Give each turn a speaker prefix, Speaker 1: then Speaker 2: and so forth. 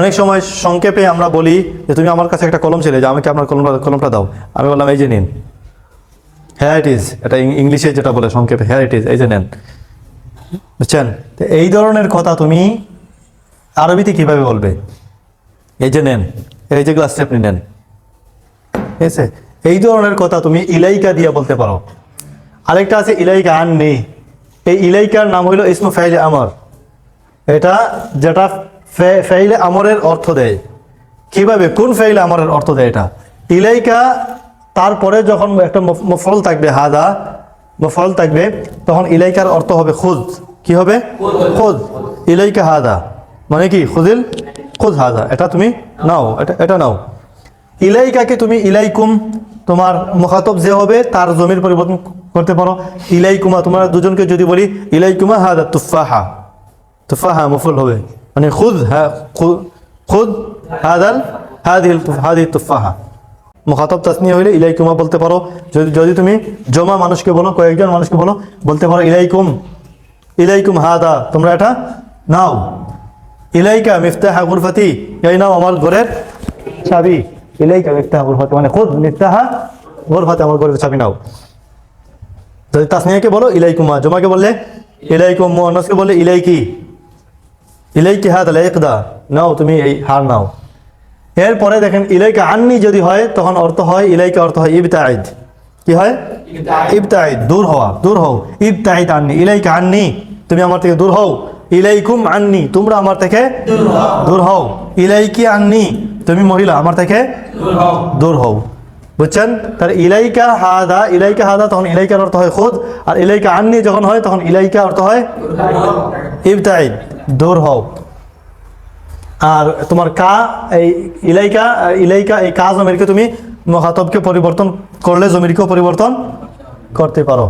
Speaker 1: অনেক সময় সংক্ষেপে আমরা বলি যে, তুমি আমার কাছে একটা কলম ছিলে যে আমাকে আপনার কলমটা কলমটা দাও। আমি বললাম, এই যে নিন। হ্যাঁ ইট ইজ এটা ইংলিশে যেটা বলে সংক্ষেপে হ্যাঁ ইট ইজ এই যে নেন। বুঝছেন? তো এই ধরনের কথা তুমি আরবিতে কীভাবে বলবে? এই যে নেন, এই যে গ্লাসটা আপনি নেন। ঠিক আছে? এই ধরনের কথা তুমি ইলাইকা দিয়ে বলতে পারো। আরেকটা আছে ইলাইকা আন নেই এই ইলাইকার নাম হইল ইসমু ফাইলে আমার। এটা যেটা ফাইলে আমরের অর্থ দেয়। কীভাবে? কোন ফাইলে আমরের অর্থ দেয় এটা? ইলাইকা, তারপরে যখন একটা মফ- মফল থাকবে, হাদা মফল থাকবে, তখন ইলাইকার অর্থ হবে খুদ। কি হবে? খুদ। ইলাইকা হাদা। মানে কি? খুদিল? খুদ হাদা। এটা তুমি নাও। এটা এটা নাও। ইলাইকাকে তুমি ইলাইকুম, তোমার মুখাতব যে হবে, তার জমির পরিবর্তন করতে পারো। ইলাইকুমা, তোমরা দুজনকে যদি বলি, ইলাইকুমা হাদা তুফাহা। তুফাহা মুফুল হবে। মানে খুদ খুদ হাদাল, হাদিল হাদি তুফাহা। মুখাতব তাসনিয়া হইলে ইলাইকুমা বলতে পারো। যদি যদি তুমি জমা মানুষকে বলো, কয়েকজন মানুষকে বলো, বলতে পারো ইলাইকুম। ইলাইকুম হাদা, তোমরা এটা নাও। ইলাইকা মিফতাহা গুরফাতি, এই নাও আমার ঘরের চাবি। ইলাইকা মিফতাহা গুরফাতি মানে খুদ মিফতাহা গুরফাতি, আমার ঘরের চাবি নাও। যদি তাসনিয়াকে বলো, ইলাইকুমা, জমাকে বললে, ইলাইকুম মুআন্নাসকে বললে, ইলাইকি। ইলাইকি হাত লাইকদা নাও তুমি এই হার নাও। এরপরে দেখেন ইলাইকা আননি যদি হয় তখন অর্থ হয় ইলাইকা অর্থ হয় ইবতাইদ কি হয়? ইবতাইদ দূর হওয়া দূর হও। ইবতাইদ আননি ইলাইকা আননি তুমি আমার থেকে দূর হও। ইলাইকুম আননি তোমরা আমার থেকে দূর হও। ইলাইকি আননি তুমি মহিলা আমার থেকে দূর হও। বুঝছেন? তার ইলাইকা হাদা ইলাইকা হাদা তখন ইলাইকার অর্থ হয় খুদ আর ইলাইকা আননি যখন হয় তখন ইলাইকা অর্থ হয় ইবতাইদ দূর হও। আর তোমার কা, এই ইলাইকা ইলাইকা, এই কা জমিরকে তুমি মহাতবকে পরিবর্তন করলে জমিরকেও পরিবর্তন করতে পারো।